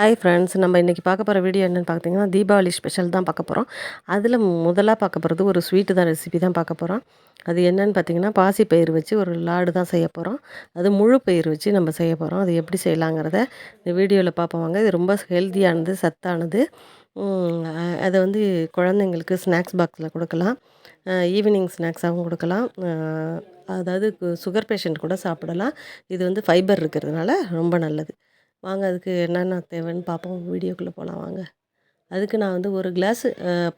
Hi friends நம்ம இன்றைக்கி பார்க்க போகிற வீடியோ என்னென்னு பார்த்தீங்கன்னா தீபாவளி ஸ்பெஷல் தான் பார்க்க போகிறோம் அதில் முதலாக பார்க்க போகிறது ஒரு ஸ்வீட்டு தான் ரெசிபி தான் பார்க்க போகிறோம் அது என்னென்னு பார்த்தீங்கன்னா பாசி பயிர் வச்சு ஒரு லாடு தான் செய்ய போகிறோம் அது முழு பயிர் வச்சு நம்ம செய்ய போகிறோம் அது எப்படி செய்யலாங்கிறத இந்த வீடியோவில் பார்ப்போம் இது ரொம்ப ஹெல்த்தியானது சத்தானது. அதை வந்து குழந்தைங்களுக்கு ஸ்நாக்ஸ் பாக்ஸில் கொடுக்கலாம். ஈவினிங் ஸ்நாக்ஸாகவும் கொடுக்கலாம். அதாவது சுகர் பேஷண்ட் கூட சாப்பிடலாம். இது வந்து ஃபைபர் இருக்கிறதுனால ரொம்ப நல்லது. வாங்க அதுக்கு என்னென்ன தேவைன்னு பார்ப்போம் வீடியோக்குள்ளே போகலாம் வாங்க. அதுக்கு நான் வந்து ஒரு கிளாஸ்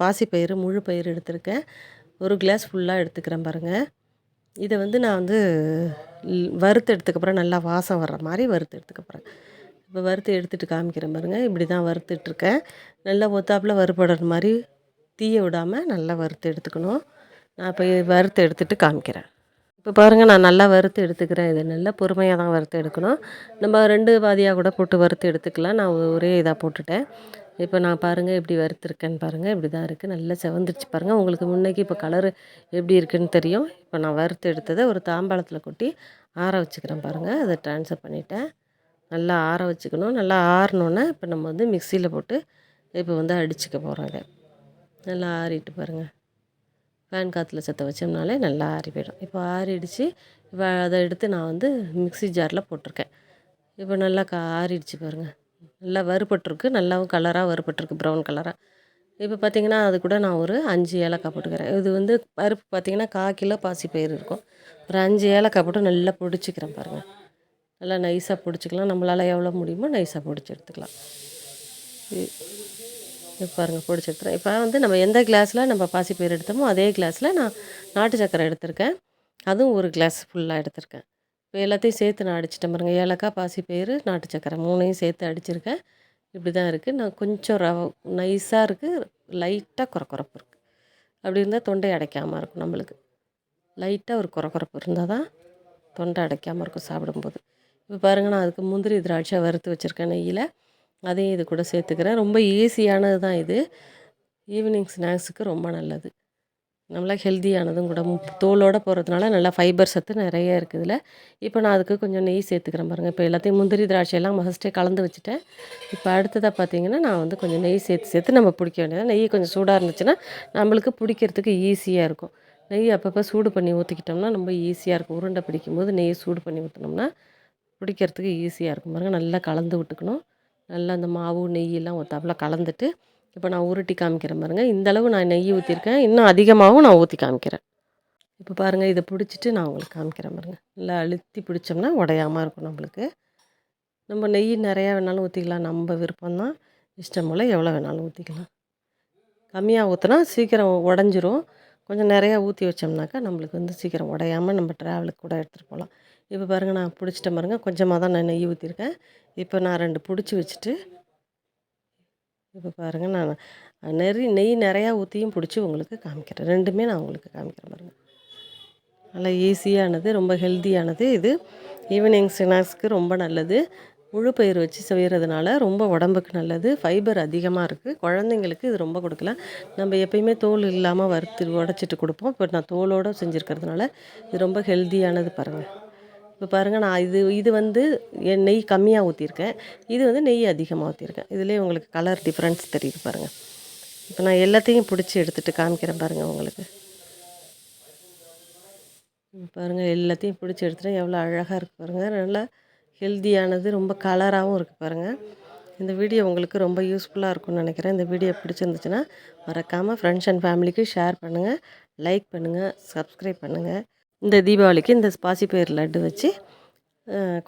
பாசிப்பயிறு முழு பயிறு எடுத்திருக்கேன். ஒரு கிளாஸ் ஃபுல்லாக எடுத்துக்கிறேன் பாருங்கள் இதை வந்து நான் வந்து வறுத்து எடுத்துக்கப்புறம் நல்லா வாசம் வர்ற மாதிரி வறுத்து எடுத்துக்கப்புறேன் இப்போ வறுத்து எடுத்துகிட்டு காமிக்கிறேன் பாருங்கள் இப்படி தான் வறுத்துட்ருக்கேன். நல்லா ஒத்தாப்பில் வறுபடுற மாதிரி தீய விடாமல் நல்லா வறுத்து எடுத்துக்கணும். நான் இப்போ வறுத்து எடுத்துகிட்டு காமிக்கிறேன். இப்போ பாருங்கள் நான் நல்லா வறுத்து எடுத்துக்கிறேன். இது நல்லா பொறுமையாக தான் வறுத்து எடுக்கணும். நம்ம ரெண்டு பாதியாக கூட போட்டு வறுத்து எடுத்துக்கலாம். நான் ஒரே இதாக போட்டுட்டேன். இப்போ நான் பாருங்கள் எப்படி வறுத்துருக்கேன்னு பாருங்கள் இப்படி தான் இருக்குது நல்லா செவந்துருச்சு பாருங்கள் உங்களுக்கு முன்னைக்கு இப்போ கலரு எப்படி இருக்குன்னு தெரியும். இப்போ நான் வறுத்து எடுத்ததை ஒரு தாம்பாளத்தில் கொட்டி ஆற வச்சுக்கிறேன் பாருங்கள் அதை ட்ரான்ஸ்ஃபர் பண்ணிட்டேன். நல்லா ஆற வச்சுக்கணும். நல்லா ஆறினோன்னே இப்போ நம்ம வந்து மிக்சியில் போட்டு இப்போ வந்து அடிச்சுக்க போகிறோங்க நல்லா ஆறிட்டு பாருங்கள் ஃபேன் காற்றுல செத்த வச்சோம்னாலே நல்லா ஆறி போயிடும். இப்போ ஆறிடுச்சு. இப்போ அதை எடுத்து நான் வந்து மிக்ஸி ஜாரில் போட்டிருக்கேன். இப்போ நல்லா கா ஆறிடுச்சு பாருங்கள் நல்லா வறுபட்டுருக்கு. நல்லாவும் கலராக வறுபட்டுருக்கு. ப்ரௌன் கலராக இப்போ பார்த்தீங்கன்னா அது கூட நான் ஒரு அஞ்சு ஏலக்காய் போட்டுக்கிறேன். இது வந்து பருப்பு பார்த்தீங்கன்னா கால் கிலோ பாசிப்பயிறு இருக்கும். ஒரு அஞ்சு ஏலக்காய் போட்டு நல்லா பிடிச்சிக்கிறேன் பாருங்கள் நல்லா நைஸாக பிடிச்சிக்கலாம். நம்மளால் எவ்வளோ முடியுமோ நைஸாக பிடிச்சி எடுத்துக்கலாம். பாருங்கள் பொடிச்சு எடுத்துகிறேன் இப்போ வந்து நம்ம எந்த கிளாஸில் நம்ம பாசிப்பயிறு எடுத்தோமோ அதே கிளாஸில் நான் நாட்டு சக்கரை எடுத்திருக்கேன். அதுவும் ஒரு கிளாஸ் ஃபுல்லாக எடுத்திருக்கேன். இப்போ எல்லாத்தையும் சேர்த்து நான் அடிச்சிட்டேன் பாருங்கள் ஏலக்காய் பாசிப்பயிறு நாட்டு சக்கரை மூணையும் சேர்த்து அடிச்சிருக்கேன். இப்படி தான் இருக்குது நான் கொஞ்சம் ரவ நைஸாக இருக்குது லைட்டாக குறக்குறப்பு இருக்குது அப்படி இருந்தால் தொண்டை அடைக்காமல் இருக்கும் நம்மளுக்கு. லைட்டாக ஒரு குறக்குறப்பு இருந்தால் தான் தொண்டை அடைக்காமல் இருக்கும் சாப்பிடும்போது. இப்போ பாருங்கள் நான் அதுக்கு முந்திரி திராட்சை வறுத்து வச்சுருக்கேன் நெய்யில். அதையும் இது கூட சேர்த்துக்கிறேன். ரொம்ப ஈஸியானது தான் இது ஈவினிங் ஸ்நாக்ஸுக்கு ரொம்ப நல்லது. நல்லா ஹெல்த்தியானதும் கூட. தோலோடு போகிறதுனால நல்லா ஃபைபர் சத்து நிறைய இருக்குது இதில் இப்போ நான் அதுக்கு கொஞ்சம் நெய் சேர்த்துக்கிறேன் பாருங்கள் இப்போ எல்லாத்தையும் முந்திரி திராட்சை எல்லாம் ஃபஸ்ட்டே கலந்து வச்சுட்டேன். இப்போ அடுத்ததாக பார்த்தீங்கன்னா நான் வந்து கொஞ்சம் நெய் சேர்த்து சேர்த்து நம்ம பிடிக்க வேண்டியது நெய் கொஞ்சம் சூடாக இருந்துச்சுன்னா நம்மளுக்கு பிடிக்கிறதுக்கு ஈஸியாக இருக்கும். நெய் அப்பப்போ சூடு பண்ணி ஊற்றிக்கிட்டோம்னா ரொம்ப ஈஸியாக இருக்கும். உருண்டை பிடிக்கும்போது நெய் சூடு பண்ணி ஊற்றினோம்னா பிடிக்கிறதுக்கு ஈஸியாக இருக்கும். பாருங்கள் நல்லா கலந்து விட்டுக்கணும். நல்லா அந்த மாவு நெய்யெல்லாம் ஒத்தாப்பில் கலந்துட்டு இப்போ நான் உருட்டி காமிக்கிறேன் பாருங்கள் இந்த அளவு நான் நெய் ஊற்றிருக்கேன் இன்னும் அதிகமாகவும் நான் ஊற்றி காமிக்கிறேன். இப்போ பாருங்கள் இதை பிடிச்சிட்டு நான் உங்களுக்கு காமிக்கிறேன் பாருங்கள் நல்லா அழுத்தி பிடிச்சோம்னா உடையாமல் இருக்கும் நம்மளுக்கு. நம்ம நெய் நிறையா வேணாலும் ஊற்றிக்கலாம் நம்ம விருப்பம் தான் இஷ்டம் போல் எவ்வளோ வேணாலும் ஊற்றிக்கலாம் கம்மியாக ஊற்றினா சீக்கிரம் உடஞ்சிரும். கொஞ்சம் நிறையா ஊற்றி வச்சோம்னாக்கா நம்மளுக்கு வந்து சீக்கிரம் உடையாமல் நம்ம ட்ராவலுக்கு கூட எடுத்துகிட்டு போகலாம். இப்போ பாருங்கள் நான் பிடிச்சிட்டேன் பாருங்கள் கொஞ்சமாக தான் நான் நெய் ஊற்றிருக்கேன் இப்போ நான் ரெண்டு பிடிச்சி வச்சுட்டு இப்போ பாருங்கள் நான் நெறி நெய் நிறையா ஊற்றியும் பிடிச்சி உங்களுக்கு காமிக்கிறேன். ரெண்டுமே நான் உங்களுக்கு காமிக்கிறேன் பாருங்கள் நல்லா ஈஸியானது ரொம்ப ஹெல்த்தியானது இது. ஈவினிங் ஸ்நாக்ஸ்க்கு ரொம்ப நல்லது. முழு பயிர் வச்சு செய்கிறதுனால ரொம்ப உடம்புக்கு நல்லது. ஃபைபர் அதிகமாக இருக்குது குழந்தைங்களுக்கு இது ரொம்ப கொடுக்கலாம். நம்ம எப்பயுமே தோல் இல்லாமல் வறுத்து உடச்சிட்டு கொடுப்போம். இப்போ நான் தோலோடு செஞ்சுருக்கிறதுனால இது ரொம்ப ஹெல்த்தியானது பாருங்கள் இப்போ பாருங்கள் நான் இது இது வந்து என் நெய் கம்மியாக ஊற்றிருக்கேன் இது வந்து நெய் அதிகமாக ஊற்றிருக்கேன் இதுலேயே உங்களுக்கு கலர் டிஃப்ரென்ஸ் தெரியுது பாருங்கள் இப்போ நான் எல்லாத்தையும் பிடிச்சி எடுத்துகிட்டு காமிக்கிறேன் பாருங்கள் உங்களுக்கு. பாருங்கள் எல்லாத்தையும் பிடிச்சி எடுத்துகிட்டு எவ்வளோ அழகாக இருக்குது பாருங்கள் நல்லா ஹெல்த்தியானது ரொம்ப கலராகவும் இருக்குது பாருங்கள் இந்த வீடியோ உங்களுக்கு ரொம்ப யூஸ்ஃபுல்லாக இருக்கும்னு நினைக்கிறேன். இந்த வீடியோ பிடிச்சிருந்துச்சுன்னா மறக்காமல் ஃப்ரெண்ட்ஸ் அண்ட் ஃபேமிலிக்கு ஷேர் பண்ணுங்கள் லைக் பண்ணுங்கள் சப்ஸ்கிரைப் பண்ணுங்கள் இந்த தீபாவளிக்கு இந்த பாசிப்பயிர் லட்டு வச்சு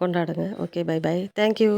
கொண்டாடுங்க. Okay bye by thank you